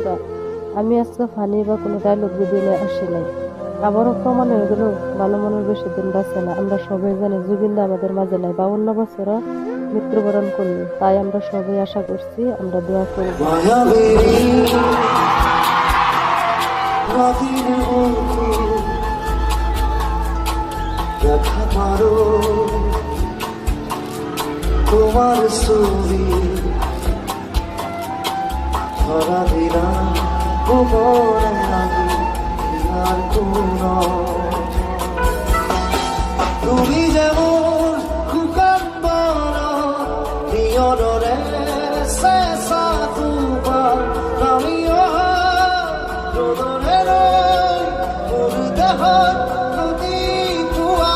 বন্ধুরা আমি আজকে ফানি বা কোনো ডায়লগ ভিডিও নিয়ে আসি নাই। আবারও প্রমাণ হয়ে গেল, ভালো মনের বেশি দিন বাঁচে না। আমরা সবাই জানি জুবিন্দা আমাদের মাঝে নাই, বাউন্ন বছরও মৃত্যুবরণ করল। তাই আমরা সবাই আশা করছি, আমরা দোয়া করব। গোবরে লাগি আর কোন তুমি যেমন কুকাম্বর প্রিয়রে শেষা তোমার আমিও রোদরে তোর দেহ নদী তুয়া